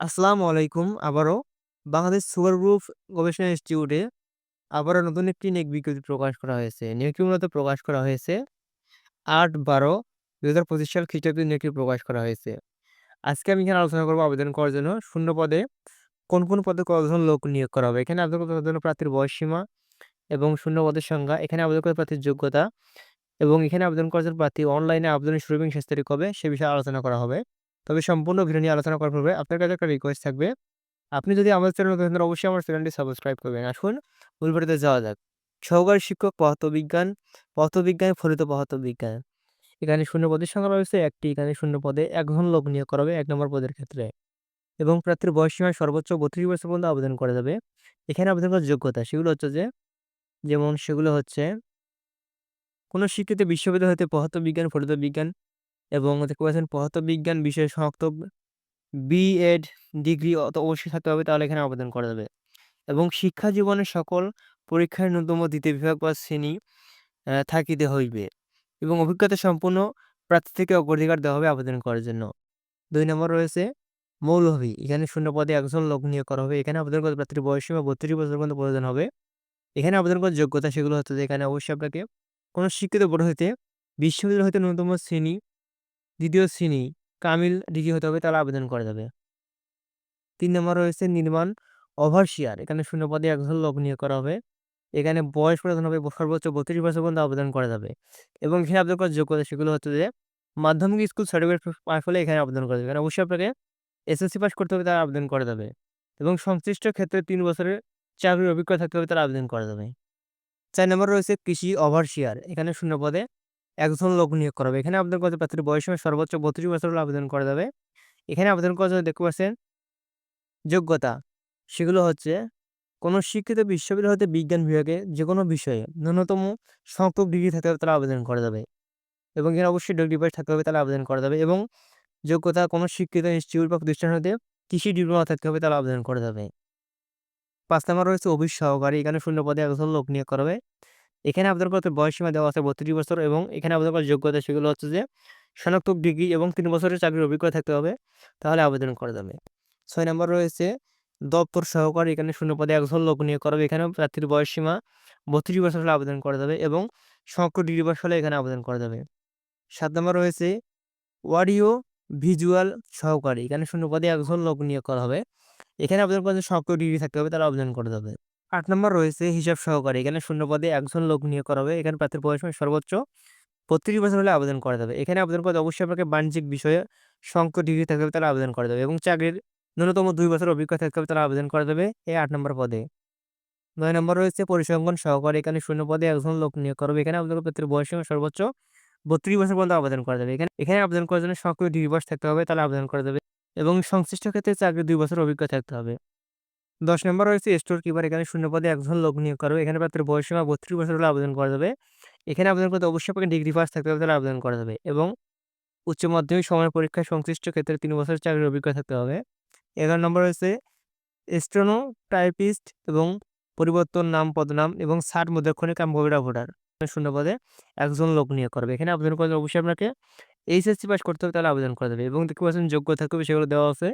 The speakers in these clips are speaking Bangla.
আসসালামু আলাইকুম। আবারও বাংলাদেশ সুগার গ্রুপ গবেষণা ইনস্টিটিউটে আবারও নতুন একটি নিয়োগ বিজ্ঞপ্তি প্রকাশ করা হয়েছে। নিয়োগটি মূলত প্রকাশ করা হয়েছে ৮-১২-২০২৫ সাল খ্রিস্টাব্দে নিয়োগটি প্রকাশ করা হয়েছে। আজকে আমি এখানে আলোচনা করব আবেদন করার জন্য শূন্য পদে কোন, কোন পদে কতজন লোক নিয়োগ করা হবে। এখানে আবেদন করার জন্য প্রার্থীর বয়সসীমা এবং শূন্য পদের সংখ্যা, এখানে আবেদন করার প্রার্থীর যোগ্যতা এবং এখানে আবেদন করার জন্য প্রার্থী অনলাইনে আবেদনের শুরু এবং শেষ তারিখ কবে সে বিষয়ে আলোচনা করা হবে। তবে সম্পূর্ণ ভিডিও নিয়ে আলোচনা করার পূর্বে আপনার কাছে একটা রিকোয়েস্ট থাকবে। আপনি যদি আমাদের চ্যানেল নতুন অবশ্যই আমার চ্যানেলটি সাবস্ক্রাইব করবেন। আসুন মূল যাওয়া যাক। সহকারী শিক্ষক পদার্থবিজ্ঞান, পদার্থবিজ্ঞান, ফলিত পদার্থবিজ্ঞান। এখানে শূন্য পদের সংখ্যা রয়েছে একটি। এখানে শূন্য পদে একজন লোক নিয়োগ করা হবে এক নম্বর পদের ক্ষেত্রে। এবং প্রার্থীর বয়সসীমা সর্বোচ্চ ৩২ বছর পর্যন্ত আবেদন করা যাবে। এখানে আবেদন করার যোগ্যতা সেগুলো হচ্ছে যে যেমন সেগুলো হচ্ছে কোনো স্বীকৃত বিশ্ববিদ্যালয় হতে পদার্থবিজ্ঞান, ফলিত বিজ্ঞান এবং দেখতে পাচ্ছেন পদার্থবিজ্ঞান বিষয়ে সমাপ্ত বি.এড ডিগ্রি অত অবশ্যই থাকতে হবে তাহলে এখানে আবেদন করা যাবে। এবং শিক্ষা জীবনের সকল পরীক্ষায় ন্যূনতম দ্বিতীয় বিভাগ বা শ্রেণি থাকিতে হইবে এবং অভিজ্ঞতা সম্পূর্ণ প্রার্থী থেকে অগ্রাধিকার দেওয়া হবে আবেদন করার জন্য। দুই নম্বর রয়েছে মৌলভী। এখানে শূন্য পদে একজন লোক নিয়োগ করা হবে। এখানে আবেদন করতে প্রার্থীর বয়সসীমা ৩২ বছর পর্যন্ত প্রয়োজন হবে। এখানে আবেদন করার যোগ্যতা সেগুলো হচ্ছে যে এখানে অবশ্যই আপনাকে কোনো শিক্ষিত বড় হইতে বিশ্ববিদ্যালয় হইতে ন্যূনতম শ্রেণি, দ্বিতীয় শ্রেণি, কামিল ডিগ্রি হতে হবে, তাহলে আবেদন করা যাবে। তিন নম্বর রয়েছে নির্মাণ ওভারসিয়ার। এখানে শূন্য পদে একজন লোক নিয়োগ করা হবে। এখানে বয়স প্রয়োজন হবে, সর্বোচ্চ ৩২ বছর পর্যন্ত আবেদন করা যাবে। এবং এখানে আবেদন করার যোগ্যতা, সেগুলো হচ্ছে যে মাধ্যমিক স্কুল সার্টিফিকেট পাস হলে এখানে আবেদন করা যাবে। এখানে অবশ্যই আপনাকে এসএসসি পাস করতে হবে, তাহলে আবেদন করা যাবে। এবং সংশ্লিষ্ট ক্ষেত্রে তিন বছরের চাকরির অভিজ্ঞতা থাকতে হবে, তাহলে আবেদন করা যাবে। চার নম্বর রয়েছে কৃষি ওভারসিয়ার। এখানে শূন্য পদে একজন লোক নিয়োগ করা হবে। এখানে আবেদন করতে প্রার্থীর বয়সসীমা সর্বোচ্চ ৩২ বছর হলে আবেদন করা যাবে। এখানে আবেদন করার জন্য দেখতে পাচ্ছেন যোগ্যতা সেগুলো হচ্ছে কোনো শিক্ষিত বিশ্ববিদ্যালয় হতে বিজ্ঞান বিভাগে যে কোনো বিষয়ে ন্যূনতম স্নাতক ডিগ্রি থাকতে হবে তাহলে আবেদন করা যাবে। এবং এখানে অবশ্যই ডিগ্রি পাস থাকতে হবে তারা আবেদন করা যাবে এবং যোগ্যতা কোনো শিক্ষিত ইনস্টিটিউট বা প্রতিষ্ঠান হতে কৃষি ডিপ্লোমা থাকতে হবে তারা আবেদন করা যাবে। ৫ নম্বর রয়েছে অফিস সহকারী। এখানে শূন্য পদে একজন লোক নিয়োগ করা হবে। এখানে আবেদন করতে বয়সসীমা দেওয়া আছে ৩২ বছর এবং এখানে আবেদন করার যোগ্যতা সেগুলো হচ্ছে যে স্নাতক ডিগ্রি এবং তিন বছরের চাকরির অভিজ্ঞতা থাকতে হবে, তাহলে আবেদন করা যাবে। ছয় নম্বর রয়েছে, দপ্তর সহকারী। এখানে শূন্য পদে একজন লোক নিয়োগ করা হবে। এখানেও প্রার্থীর বয়সসীমা ৩২ বছর হলে আবেদন করা যাবে এবং স্নাতক ডিগ্রি বয়স হলে এখানে আবেদন করা যাবে। সাত নম্বর রয়েছে, ওয়ারিও ভিজুয়াল সহকারী। এখানে শূন্য পদে একজন লোক নিয়োগ করা হবে। এখানে আবেদন জন্য স্নাতক ডিগ্রি থাকতে হবে, তাহলে আবেদন করা যাবে। ৮ নম্বর রয়েছে হিসাব সহকারী। এখানে শূন্য পদে একজন লোক নিয়োগ করা হবে। এখানে প্রার্থীর বয়সসীমা সর্বোচ্চ ৩২ বছর হলে আবেদন করা যাবে। এখানে আবেদন করতে অবশ্যই আপনাকে বাণিজ্যিক বিষয়ে স্নাতক ডিগ্রি থাকতে হবে তারা আবেদন করা যাবে এবং চাকরির ন্যূনতম দুই বছর অভিজ্ঞতা থাকতে হবে তারা আবেদন করা যাবে এই আট নম্বর পদে। নয় নম্বর রয়েছে পরিসংখ্যান সহকারী। এখানে শূন্য পদে একজন লোক নিয়োগ করা হবে। এখানে আবেদন প্রার্থীর বয়সসীমা সর্বোচ্চ ৩২ বছর পর্যন্ত আবেদন করা যাবে। এখানে এখানে আবেদন করার জন্য স্নাতক ডিগ্রি বয়স থাকতে হবে তারা আবেদন করা যাবে এবং সংশ্লিষ্ট ক্ষেত্রে চাকরির দুই বছর অভিজ্ঞতা থাকতে হবে। ১০ নম্বর রয়েছে স্টোর কিপার। এখানে শূন্য পদে একজন লোক নিয়োগ করা হবে। এখানে প্রার্থীর বয়সসীমা ৩২ বছর হলে আবেদন করা যাবে। এখানে আবেদন করতে অবশ্যই আপনাকে ডিগ্রি পাস থাকতে হবে তাহলে আবেদন করা যাবে এবং উচ্চ মাধ্যমিক সমমানের পরীক্ষায় সংশ্লিষ্ট ক্ষেত্রে তিন বছরের চাকরির অভিজ্ঞতা থাকতে হবে। ১১ নম্বর রয়েছে স্টেনো টাইপিস্ট এবং পরিবর্তন নাম, পদনাম এবং ষাট মুদ্রাক্ষরিক কাম কম্পিউটার অপারেটর। শূন্য পদে একজন লোক নিয়োগ করবে। এখানে আবেদন করতে অবশ্যই আপনাকে এইচএসসি পাস করতে হবে তাহলে আবেদন করা যাবে এবং দেখতে পাচ্ছেন যোগ্য থাকবে সেগুলো দেওয়া আছে।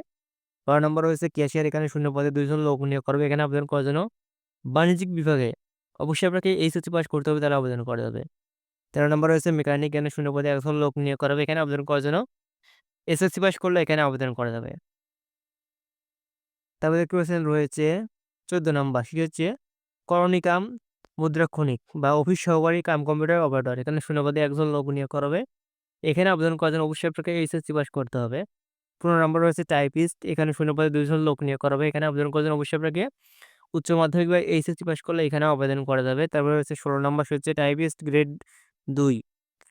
১২ নম্বর রয়েছে ক্যাশিয়ার। এখানে শূন্য পদে ২ জন লোক নিয়োগ করবে। এখানে আবেদন করার জন্য বাণিজ্যিক বিভাগে অবশ্যই আপনাকে এইচএসসি পাস করতে হবে, তাহলে আবেদন করা যাবে। ১৩ নম্বর রয়েছে মেকানিক। এখানে শূন্য পদে একজন লোক নিয়োগ করা হবে। এখানে আবেদন করার জন্য এসএসসি পাস করলে এখানে আবেদন করা যাবে। তারপরে পাচ্ছেন রয়েছে ১৪ নম্বর সেটি হচ্ছে করণী কাম মুদ্রাক্ষরিক বা অফিস সহকারী কাম কম্পিউটার অপারেটর। এখানে শূন্য পদে একজন লোক নিয়োগ করা হবে। এখানে আবেদন করার জন্য অবশ্যই আপনাকে এইচএসসি পাস করতে হবে। ১৫ নম্বর রয়েছে টাইপিস্ট। এখানে শূন্য পদে ২ জন লোক নিয়োগ করা হবে। এখানে আবেদন করার জন্য অবশ্যই আপনাকে উচ্চ মাধ্যমিক বা এইচএসসি পাস করলে এখানে আবেদন করা যাবে। তারপরে রয়েছে ১৬ নম্বর হচ্ছে টাইপিস্ট গ্রেড দুই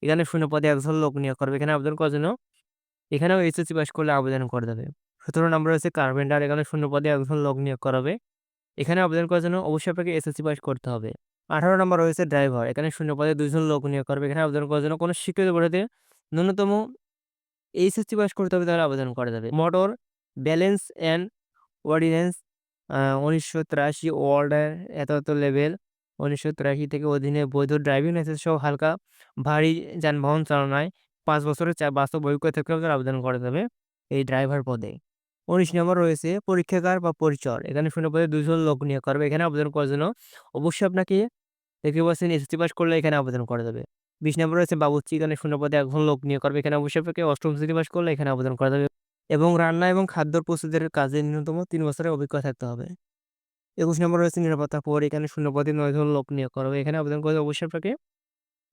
এখানে শূন্য পদে একজন লোক নিয়োগ করবে। এখানে আবেদন করার জন্য এখানেও এইচএসসি পাস করলে আবেদন করা যাবে। ১৭ নম্বর হচ্ছে কার্পেন্টার। এখানে শূন্য পদে একজন লোক নিয়োগ করা হবে। এখানে আবেদন করার জন্য অবশ্যই আপনাকে এসএসসি পাস করতে হবে। ১৮ নম্বর রয়েছে ড্রাইভার। এখানে শূন্য পদে ২ জন লোক নিয়োগ করবে। এখানে আবেদন করার জন্য কোনো শিক্ষিত হতে ন্যূনতম এইচএসসি পাস করতে হবে তাহলে আবেদন করা যাবে। মোটর ব্যালেন্স অ্যান্ড অর্ডিন্যান্স আ ১৯৮৩ ওয়ার্ডের এত, এত লেভেল ১৯৮৩ থেকে অধীনে বৈধ ড্রাইভিং লাইসেন্স সহ হালকা ভারী যানবাহন চালনায় পাঁচ বছরের চা বাস্তব অভিজ্ঞতা থাকলে আপনার আবেদন করা যাবে এই ড্রাইভার পদে। উনিশ নম্বর রয়েছে পরীক্ষাগার বা পরিচর এখানে শূন্য পদে দুজন লোক নিয়োগ করবে এখানে আবেদন করার জন্য অবশ্যই আপনাকে দেখতে পাচ্ছেন এসএসসি পাস করলে এখানে আবেদন করা যাবে বিশ নম্বর রয়েছে বাবুর্চি এখানে শূন্য পদে একজন লোক নিয়োগ করবে। এখানে অবশ্যই আপনাকে অষ্টম শ্রেণি পাস করলে এখানে আবেদন করা যাবে এবং রান্না এবং খাদ্য প্রস্তুতের কাজে ন্যূনতম তিন বছরের অভিজ্ঞতা থাকতে হবে। একুশ নম্বর রয়েছে নিরাপত্তা পর এখানে শূন্য পদে নয় জন লোক নিয়োগ করবে। এখানে আবেদন করলে অবশ্যই আপনাকে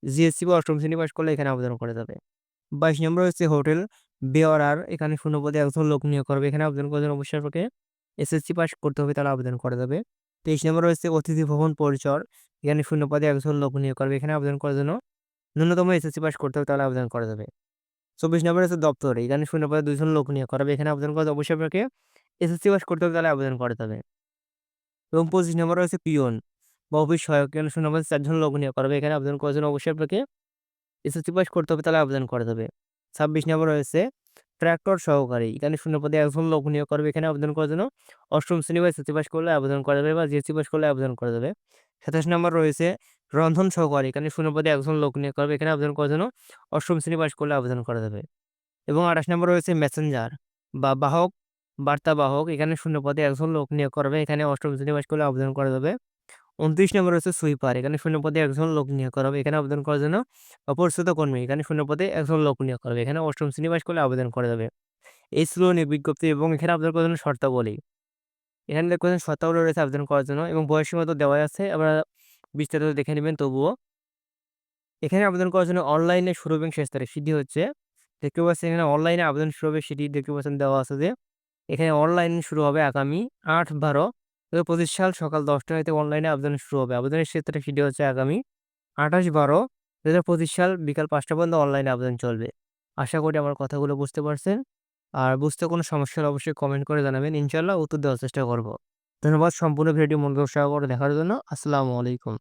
জিএসসি বা অষ্টম শ্রেণি পাস করলে এখানে আবেদন করা যাবে। বাইশ নম্বর হচ্ছে হোটেল বেওয়ারার, এখানে শূন্য পদে একজন লোক নিয়োগ করবে। এখানে আবেদন করার জন্য অবশ্যই আপনাকে এসএসসি পাস করতে হবে, তাহলে আবেদন করা যাবে। তেইশ নম্বর হচ্ছে অতিথি ভবন পরিচর এখানে শূন্য পদে একজন লোক নিয়োগ করবে। এখানে আবেদন করার জন্য ন্যূনতম এসএসসি পাস করতে হবে, তাহলে আবেদন করা যাবে। চব্বিশ নম্বর আছে দপ্তর, এখানে শূন্য পদে দুজন লোক নিয়োগ করবে এখানে আবেদন করা অবশ্যই আপনাকে এসএসসি পাস করতে হবে, তাহলে আবেদন করা যাবে। এবং পঁচিশ নম্বর হচ্ছে পিওন, বা অফিস সহায়ক, এখানে শূন্য পদে চারজন লোক নিয়োগ করবে এখানে আবেদন করার জন্য অবশ্যই আপনাকে এসএসসি পাস করতে হবে, তাহলে আবেদন করা যাবে। ছাব্বিশ নম্বর রয়েছে ট্র্যাক্টর সহকারী এখানে শূন্য পদে একজন লোক নিয়োগ করবে, এখানে আবেদন করার জন্য অষ্টম শ্রেণি বা এসএসসি পাস করলে আবেদন করা যাবে বা জিএসসি পাস করলে আবেদন করা যাবে। সাতাশ নম্বর রয়েছে রন্ধন সহকারী, এখানে শূন্য পদে একজন লোক নিয়োগ করবে, এখানে আবেদন করার জন্য অষ্টম শ্রেণি পাস করলে আবেদন করা যাবে। এবং আঠাশ নম্বর রয়েছে মেসেঞ্জার বা বাহক, বার্তা বাহক, এখানে শূন্য পদে একজন লোক নিয়োগ করবে, এখানে অষ্টম শ্রেণি পাস করলে আবেদন করা যাবে। উনত্রিশ নম্বর হচ্ছে সুইপার। এখানে শূন্য পদে একজন লোক নিয়োগ করা হবে। এখানে আবেদন করার জন্য অপরিচিত কর্মী। এখানে শূন্য পদে একজন লোক নিয়োগ করবে এখানে অষ্টম শ্রেণি পাস করলে আবেদন করা যাবে। এই ছিল বিজ্ঞপ্তি এবং এখানে আবেদন করার জন্য শর্তাবলী। এখানে দেখবেন শর্তাবলী রয়েছে আবেদন করার জন্য এবং বয়স সীমা তো দেওয়াই আছে। আমরা বিস্তারিত দেখে নেবেন তবুও। এখানে আবেদন করার জন্য অনলাইনে শুরু এবং শেষ তারিখ সেটি হচ্ছে। দেখতে পাচ্ছেন এখানে অনলাইনে আবেদন শুরু হবে। সেটি দেখতে পাচ্ছেন দেওয়া আছে যে এখানে অনলাইন শুরু হবে আগামী আট বারো দু পঁচিশ সাল সকাল দশটা হইতে অনলাইনে আবেদন শুরু হবে। আবেদনের শেষ তারিখ সেটি হচ্ছে আগামী আঠাশ বারো দু হাজার পঁচিশ সাল বিকাল পাঁচটা পর্যন্ত অনলাইনে আবেদন চলবে। আশা করি আমার কথাগুলো বুঝতে পারছেন। আর বুঝতে কোনো সমস্যা হলে অবশ্যই কমেন্ট করে জানাবেন। ইনশাল্লাহ উত্তর দেওয়ার চেষ্টা করব। ধন্যবাদ সম্পূর্ণ ভিডিও মনোযোগ সহকারে দেখার জন্য। আসসালামু আলাইকুম।